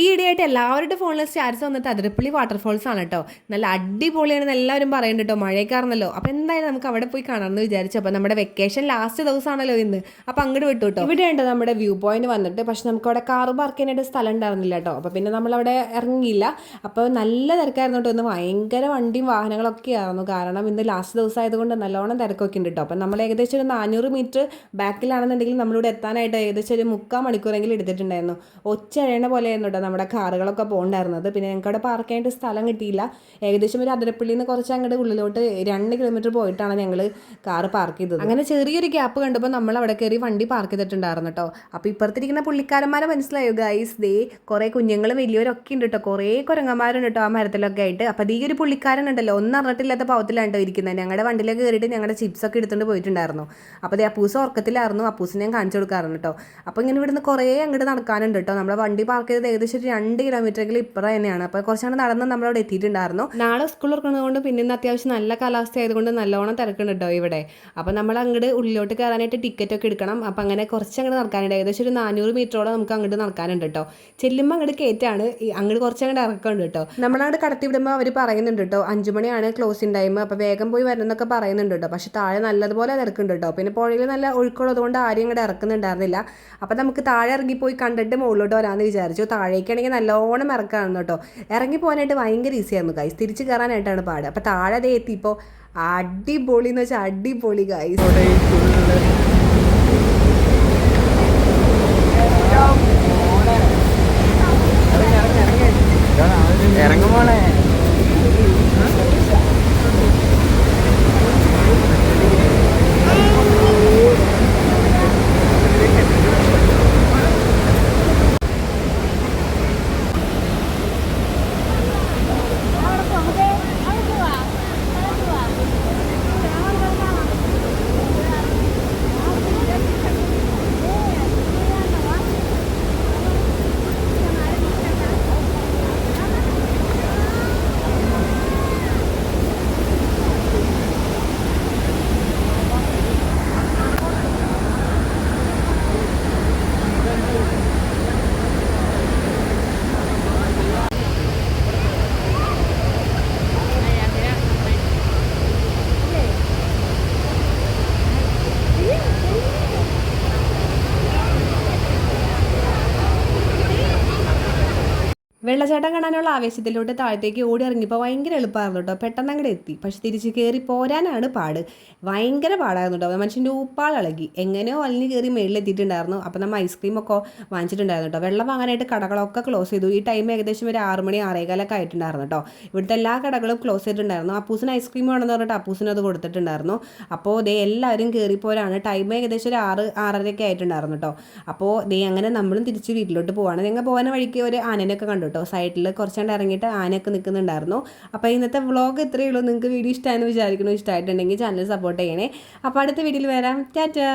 ഈ ഇടയായിട്ട് എല്ലാവരുടെ ഫോണിലും സ്റ്റാറ്റസ് വന്നിട്ട് അതിരപ്പള്ളി വാട്ടർഫോൾസ് ആണ് കേട്ടോ നല്ല അടിപൊളിയാണെന്ന് എല്ലാവരും പറയുന്നുണ്ട് കേട്ടോ മഴയൊക്കെയാണെന്നല്ലോ അപ്പോൾ എന്തായാലും നമുക്ക് അവിടെ പോയി കാണാമെന്ന് വിചാരിച്ചു. അപ്പോൾ നമ്മുടെ വെക്കേഷൻ ലാസ്റ്റ് ദിവസമാണല്ലോ ഇന്ന്. അപ്പോൾ അങ്ങോട്ട് വിട്ടു കേട്ടോ ഇവിടെ ഉണ്ട് നമ്മുടെ വ്യൂ പോയിന്റ് വന്നിട്ട്. പക്ഷെ നമുക്ക് അവിടെ കാർ പാർക്ക് ചെയ്യാനായിട്ട് സ്ഥലം ഉണ്ടായിരുന്നില്ല കേട്ടോ അപ്പോൾ പിന്നെ നമ്മളവിടെ ഇറങ്ങിയില്ല. അപ്പോൾ നല്ല തിരക്കായിരുന്നു കേട്ടോ ഇന്ന് ഭയങ്കര വണ്ടിയും വാഹനങ്ങളൊക്കെ ആയിരുന്നു. കാരണം ഇന്ന് ലാസ്റ്റ് ദിവസം ആയതുകൊണ്ട് നല്ലോണം തിരക്കൊക്കെ ഉണ്ട് കേട്ടോ അപ്പോൾ നമ്മൾ ഏകദേശം ഒരു നാനൂറ് മീറ്റർ ബാക്കിലാണെന്നുണ്ടെങ്കിൽ നമ്മളിവിടെ എത്താനായിട്ട് ഏകദേശം ഒരു മുക്കാൽ മണിക്കൂറെങ്കിലും എടുത്തിട്ടുണ്ടായിരുന്നു. ഒച്ച പോലെ പോലെയായിരുന്നു നമ്മുടെ കാറുകളൊക്കെ പോകണ്ടായിരുന്നത്. പിന്നെ ഞങ്ങൾക്ക് അവിടെ പാർക്ക് ചെയ്യാനായിട്ട് സ്ഥലം കിട്ടിയില്ല. ഏകദേശം ഒരു അതിരപ്പള്ളിയിൽ നിന്ന് കുറച്ച് അങ്ങോട്ട് ഉള്ളിലോട്ട് രണ്ട് കിലോമീറ്റർ പോയിട്ടാണ് ഞങ്ങൾ കാർ പാർക്ക് ചെയ്തത്. അങ്ങനെ ചെറിയൊരു ഗ്യാപ്പ് കണ്ടപ്പോൾ നമ്മൾ അവിടെ കയറി വണ്ടി പാർക്ക് ചെയ്തിട്ടുണ്ടായിരുന്നു കേട്ടോ അപ്പോൾ ഇപ്പുറത്തിരിക്കുന്ന പുള്ളിക്കാരന്മാരെ മനസ്സിലായോ ഗൈസ് ദേ കുറേ കുഞ്ഞുങ്ങളും വലിയവരൊക്കെ ഉണ്ട് കേട്ടോ കുറേ കുരങ്ങന്മാരുണ്ട് കേട്ടോ ആ മരത്തിലൊക്കെ ആയിട്ട്. അപ്പോൾ ഈ ഒരു പുള്ളിക്കാരൻ ഉണ്ടല്ലോ ഒന്നും അറിഞ്ഞിട്ടില്ലാത്ത പാവത്തിലാണ് ഇരിക്കുന്നത് ഞങ്ങളുടെ വണ്ടിയിലേക്ക് കയറിയിട്ട് ഞങ്ങളുടെ ചിപ്സൊക്കെ എടുത്തുകൊണ്ട് പോയിട്ടുണ്ടായിരുന്നു. അപ്പോൾ അതേ അപ്പൂസ് ഉറക്കത്തിലായിരുന്നു. അപ്പൂസിനെ ഞാൻ കാണിച്ചു കൊടുക്കാറുണ്ട് കേട്ടോ അപ്പോൾ ഇങ്ങനെ ഇവിടുന്ന് കുറേ അങ്ങോട്ട് നടക്കാനുണ്ട് കേട്ടോ നമ്മുടെ വണ്ടി പാർക്ക് ചെയ്തത് ഏകദേശം ഒരു രണ്ട് കിലോമീറ്ററെങ്കിലും ഇപ്പുറം തന്നെയാണ്. അപ്പോൾ കുറച്ചാണ് നടന്ന് നമ്മളവിടെ എത്തിയിട്ടുണ്ടായിരുന്നു. നാളെ സ്കൂൾ തുറക്കുന്നതുകൊണ്ട് പിന്നെ ഇന്ന് അത്യാവശ്യം നല്ല കാലാവസ്ഥ ആയതുകൊണ്ട് നല്ലോണം തിരക്കുണ്ട് കേട്ടോ ഇവിടെ. അപ്പോൾ നമ്മൾ അങ്ങോട്ട് ഉള്ളിലോട്ട് കയറാനായിട്ട് ടിക്കറ്റ് ഒക്കെ എടുക്കണം. അപ്പോൾ അങ്ങനെ കുറച്ച് അങ്ങോട്ട് നടക്കാനുണ്ട്. ഏകദേശം ഒരു നാനൂറ് മീറ്ററോളം നമുക്ക് അങ്ങോട്ട് നടക്കാനുണ്ട് കേട്ടോ ചെല്ലുമ്പോൾ അങ്ങോട്ട് കയറ്റാണ് അങ്ങോട്ട് കുറച്ച് അങ്ങോട്ട് ഇറക്കുന്നുണ്ട് കേട്ടോ നമ്മളങ്ങോട്ട് കടത്തി വിടുമ്പോൾ അവർ പറയുന്നുണ്ട് കേട്ടോ അഞ്ചു മണിയാണ് ക്ലോസിങ് ടൈം അപ്പോൾ വേഗം പോയി വരണമെന്നൊക്കെ പറയുന്നുണ്ട് കേട്ടോ പക്ഷേ താഴെ നല്ലതുപോലെ തിരക്കുണ്ട് കേട്ടോ പിന്നെ പുഴയിൽ നല്ല ഒഴുക്കുള്ളതുകൊണ്ട് ആരും ഇങ്ങോട്ട് ഇറക്കുന്നുണ്ടായിരുന്നില്ല. അപ്പോൾ നമുക്ക് താഴെ ഇറങ്ങി പോയി കണ്ടിട്ട് മുകളിലോട്ട് വരാമെന്ന് വിചാരിച്ചു. താഴേക്കാണെങ്കിൽ നല്ലോണം ഇറക്കാണെന്ന് കേട്ടോ. ഇറങ്ങി പോകാനായിട്ട് ഭയങ്കര ഈസിയായിരുന്നു ഗൈസ് തിരിച്ച് കയറാനായിട്ടാണ് പാട്. അപ്പോൾ താഴെ അതേ എത്തിയപ്പോൾ അടിപൊളി എന്ന് വെച്ചാൽ അടിപൊളി ഗൈസ് വെള്ളച്ചാട്ടം കാണാനുള്ള ആവേശത്തിലോട്ട് താഴത്തേക്ക് ഓടി ഇറങ്ങിയപ്പോൾ ഭയങ്കര എളുപ്പമായിരുന്നു കേട്ടോ. പെട്ടെന്ന് അങ്ങോട്ട് എത്തി. പക്ഷെ തിരിച്ച് കയറി പോരാനാണ് പാട്. ഭയങ്കര പാടായിരുന്നു കേട്ടോ. മനുഷ്യന്റെ ഉപ്പാൾ ഇളകി. എങ്ങനെയോ വലിഞ്ഞ് കയറി മേളിലെത്തിയിട്ടുണ്ടായിരുന്നു അപ്പോൾ നമ്മൾ ഐസ്ക്രീം ഒക്കെ വാങ്ങിച്ചിട്ടുണ്ടായിരുന്നു കേട്ടോ. വെള്ളം വാങ്ങാനായിട്ട് കടകളൊക്കെ ക്ലോസ് ചെയ്തു. ഈ ടൈം ഏകദേശം ഒരു ആറ് മണി ആറേകാലൊക്കെ ആയിട്ടുണ്ടായിരുന്നു കേട്ടോ. ഇവിടുത്തെ എല്ലാ കടകളും ക്ലോസ് ചെയ്തിട്ടുണ്ടായിരുന്നു. അപ്പൂസിന് ഐസ്ക്രീം വേണമെന്ന് പറഞ്ഞിട്ട് അപ്പൂസിന് അത് കൊടുത്തിട്ടുണ്ടായിരുന്നു. അപ്പോൾ ദേ എല്ലാവരും കയറിപ്പോരാണ് ടൈം ഏകദേശം ഒരു ആറ് ആറരയൊക്കെ ആയിട്ടുണ്ടായിരുന്നു കേട്ടോ. അപ്പോൾ ദേ അങ്ങനെ നമ്മളും തിരിച്ച് വീട്ടിലോട്ട് പോവാണ്. ഞങ്ങൾ പോകുന്ന വഴിക്ക് ഒരു ആനനൊക്കെ കണ്ടു കേട്ടോ. സൈഡിൽ കുറച്ചുകൊണ്ട് ഇറങ്ങിയിട്ട് ആനയൊക്കെ നിൽക്കുന്നുണ്ടായിരുന്നു അപ്പോൾ ഇന്നത്തെ വ്ളോഗ് ഇത്രയേ ഉള്ളൂ. നിങ്ങൾക്ക് വീഡിയോ ഇഷ്ടമായെന്ന് വിചാരിക്കുന്നു. ഇഷ്ടമായിട്ടുണ്ടെങ്കിൽ ചാനൽ സപ്പോർട്ട് ചെയ്യണേ. അപ്പോൾ അടുത്ത വീഡിയോയിൽ വരാം. ടാറ്റാ.